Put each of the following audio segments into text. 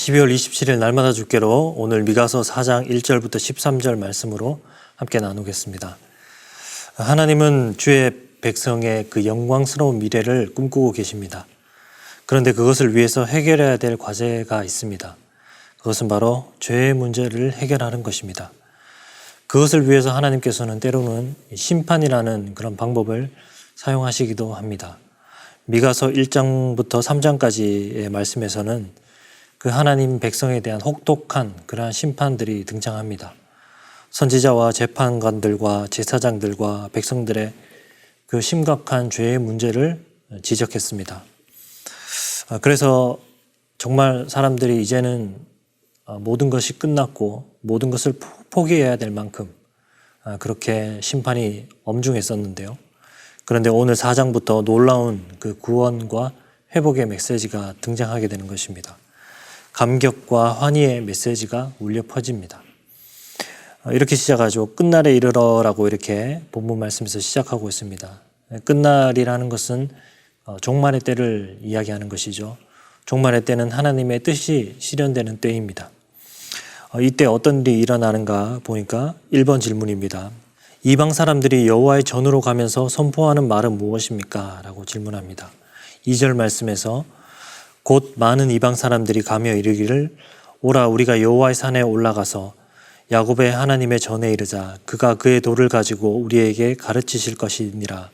12월 27일 날마다 주께로 오늘 미가서 4장 1절부터 13절 말씀으로 함께 나누겠습니다. 하나님은 주의 백성의 그 영광스러운 미래를 꿈꾸고 계십니다. 그런데 그것을 위해서 해결해야 될 과제가 있습니다. 그것은 바로 죄의 문제를 해결하는 것입니다. 그것을 위해서 하나님께서는 때로는 심판이라는 그런 방법을 사용하시기도 합니다. 미가서 1장부터 3장까지의 말씀에서는 그 하나님 백성에 대한 혹독한 그러한 심판들이 등장합니다. 선지자와 재판관들과 제사장들과 백성들의 그 심각한 죄의 문제를 지적했습니다. 아, 그래서 정말 사람들이 이제는 아, 모든 것이 끝났고 모든 것을 포기해야 될 만큼 아, 그렇게 심판이 엄중했었는데요. 그런데 오늘 4장부터 놀라운 그 구원과 회복의 메시지가 등장하게 되는 것입니다. 감격과 환희의 메시지가 울려 퍼집니다. 어, 이렇게 시작하죠. 끝날에 이르러라고 이렇게 본문 말씀에서 시작하고 있습니다. 끝날이라는 것은 어, 종말의 때를 이야기하는 것이죠. 종말의 때는 하나님의 뜻이 실현되는 때입니다. 어, 이때 어떤 일이 일어나는가 보니까 1번 질문입니다. 이방 사람들이 여호와의 전으로 가면서 선포하는 말은 무엇입니까? 라고 질문합니다. 2절 말씀에서 곧 많은 이방 사람들이 가며 이르기를 오라 우리가 여호와의 산에 올라가서 야곱의 하나님의 전에 이르자. 그가 그의 돌을 가지고 우리에게 가르치실 것이니라.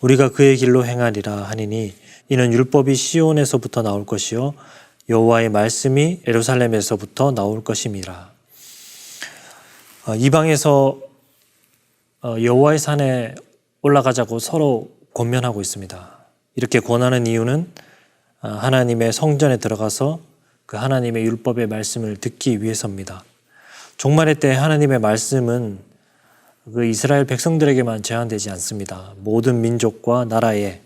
우리가 그의 길로 행하리라 하니니 이는 율법이 시온에서부터 나올 것이요 여호와의 말씀이 예루살렘에서부터 나올 것임이라. 어, 이방에서 어, 여호와의 산에 올라가자고 서로 권면하고 있습니다. 이렇게 권하는 이유는 아, 하나님의 성전에 들어가서 그 하나님의 율법의 말씀을 듣기 위해서입니다. 종말의 때 하나님의 말씀은 그 이스라엘 백성들에게만 제한되지 않습니다. 모든 민족과 나라에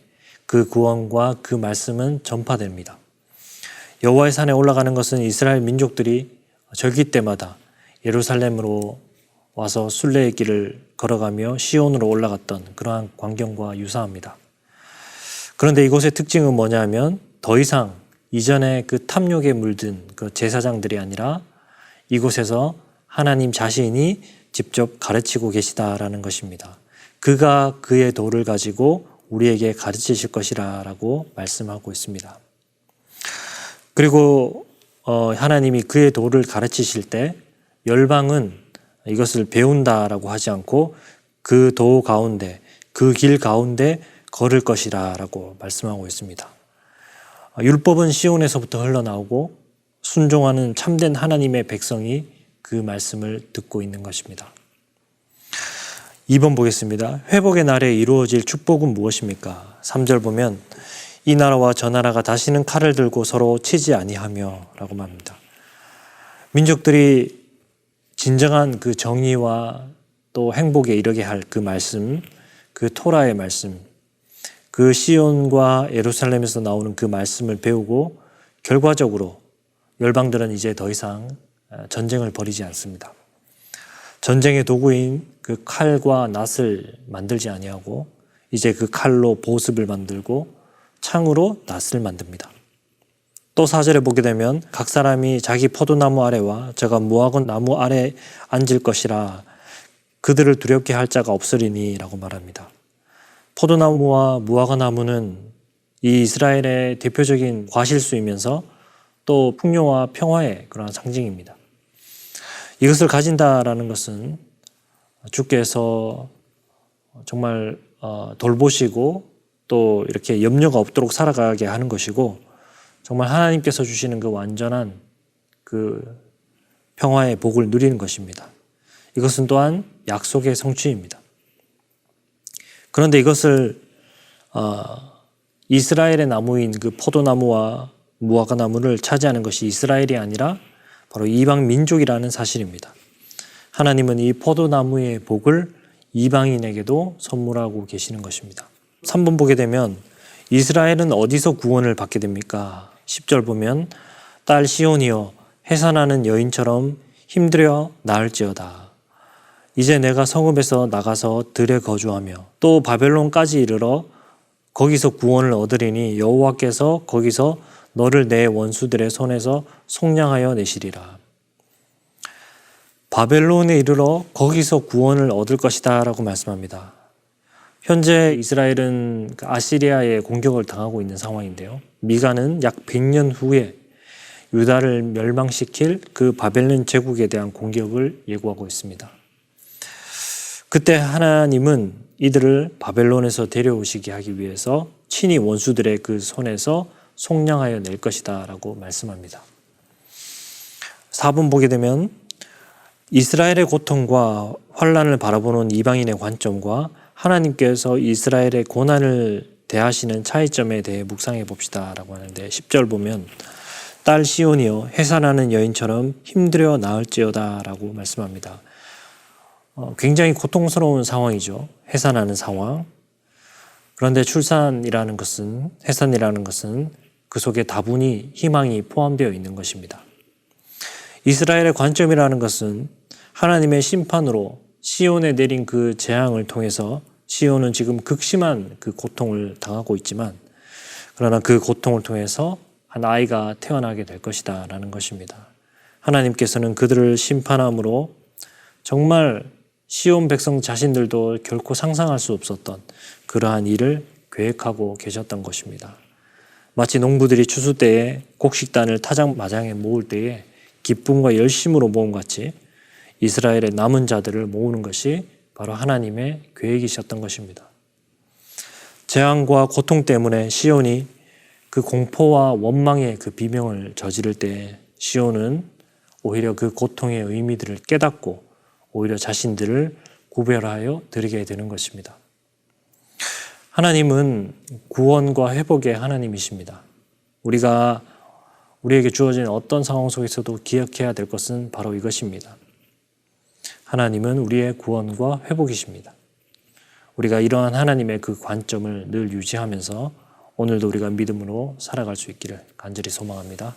그 구원과 그 말씀은 전파됩니다. 여호와의 산에 올라가는 것은 이스라엘 민족들이 절기 때마다 예루살렘으로 와서 순례의 길을 걸어가며 시온으로 올라갔던 그러한 광경과 유사합니다. 그런데 이곳의 특징은 뭐냐면 더 이상 이전에 그 탐욕에 물든 그 제사장들이 아니라 이곳에서 하나님 자신이 직접 가르치고 계시다라는 것입니다. 그가 그의 도를 가지고 우리에게 가르치실 것이라라고 말씀하고 있습니다. 그리고 어, 하나님이 그의 도를 가르치실 때 열방은 이것을 배운다라고 하지 않고 그 도 가운데 그 길 가운데 걸을 것이라라고 말씀하고 있습니다. 율법은 시온에서부터 흘러나오고 순종하는 참된 하나님의 백성이 그 말씀을 듣고 있는 것입니다. 2번 보겠습니다. 회복의 날에 이루어질 축복은 무엇입니까? 3절 보면 이 나라와 저 나라가 다시는 칼을 들고 서로 치지 아니하며 라고 말합니다. 민족들이 진정한 그 정의와 또 행복에 이르게 할 그 말씀, 그 토라의 말씀, 그 시온과 예루살렘에서 나오는 그 말씀을 배우고 결과적으로 열방들은 이제 더 이상 전쟁을 벌이지 않습니다. 전쟁의 도구인 그 칼과 낫을 만들지 아니하고 이제 그 칼로 보습을 만들고 창으로 낫을 만듭니다. 또 사절에 보게 되면 각 사람이 자기 포도나무 아래와 저가 무화과 나무 아래 앉을 것이라 그들을 두렵게 할 자가 없으리니라고 말합니다. 포도나무와 무화과 나무는 이 이스라엘의 대표적인 과실수이면서 또 풍요와 평화의 그러한 상징입니다. 이것을 가진다라는 것은 주께서 정말 어, 돌보시고 또 이렇게 염려가 없도록 살아가게 하는 것이고 정말 하나님께서 주시는 그 완전한 그 평화의 복을 누리는 것입니다. 이것은 또한 약속의 성취입니다. 그런데 이것을 어, 이스라엘의 나무인 그 포도나무와 무화과 나무를 차지하는 것이 이스라엘이 아니라 바로 이방 민족이라는 사실입니다. 하나님은 이 포도나무의 복을 이방인에게도 선물하고 계시는 것입니다. 3번 보게 되면 이스라엘은 어디서 구원을 받게 됩니까? 10절 보면 딸 시온이여 해산하는 여인처럼 힘들여 나을지어다. 이제 내가 성읍에서 나가서 들에 거주하며 또 바벨론까지 이르러 거기서 구원을 얻으리니 여호와께서 거기서 너를 내 원수들의 손에서 속량하여 내시리라. 바벨론에 이르러 거기서 구원을 얻을 것이다 라고 말씀합니다. 현재 이스라엘은 그 아시리아의 공격을 당하고 있는 상황인데요. 미가는 약 100년 후에 유다를 멸망시킬 그 바벨론 제국에 대한 공격을 예고하고 있습니다. 그때 하나님은 이들을 바벨론에서 데려오시게 하기 위해서 친히 원수들의 그 손에서 속량하여 낼 것이다 라고 말씀합니다. 4분 보게 되면 이스라엘의 고통과 환란을 바라보는 이방인의 관점과 하나님께서 이스라엘의 고난을 대하시는 차이점에 대해 묵상해 봅시다 라고 하는데 10절 보면 딸 시온이여 해산하는 여인처럼 힘들여 나을지어다 라고 말씀합니다. 어, 굉장히 고통스러운 상황이죠. 해산하는 상황. 그런데 출산이라는 것은 해산이라는 것은 그 속에 다분히 희망이 포함되어 있는 것입니다. 이스라엘의 관점이라는 것은 하나님의 심판으로 시온에 내린 그 재앙을 통해서 시온은 지금 극심한 그 고통을 당하고 있지만 그러나 그 고통을 통해서 한 아이가 태어나게 될 것이다 라는 것입니다. 하나님께서는 그들을 심판함으로 정말 시온 백성 자신들도 결코 상상할 수 없었던 그러한 일을 계획하고 계셨던 것입니다. 마치 농부들이 추수 때에 곡식단을 타작 마장에 모을 때에 기쁨과 열심으로 모음 같이 이스라엘의 남은 자들을 모으는 것이 바로 하나님의 계획이셨던 것입니다. 재앙과 고통 때문에 시온이 그 공포와 원망의 그 비명을 저지를 때 시온은 오히려 그 고통의 의미들을 깨닫고 오히려 자신들을 구별하여 드리게 되는 것입니다. 하나님은 구원과 회복의 하나님이십니다. 우리가 우리에게 주어진 어떤 상황 속에서도 기억해야 될 것은 바로 이것입니다. 하나님은 우리의 구원과 회복이십니다. 우리가 이러한 하나님의 그 관점을 늘 유지하면서 오늘도 우리가 믿음으로 살아갈 수 있기를 간절히 소망합니다.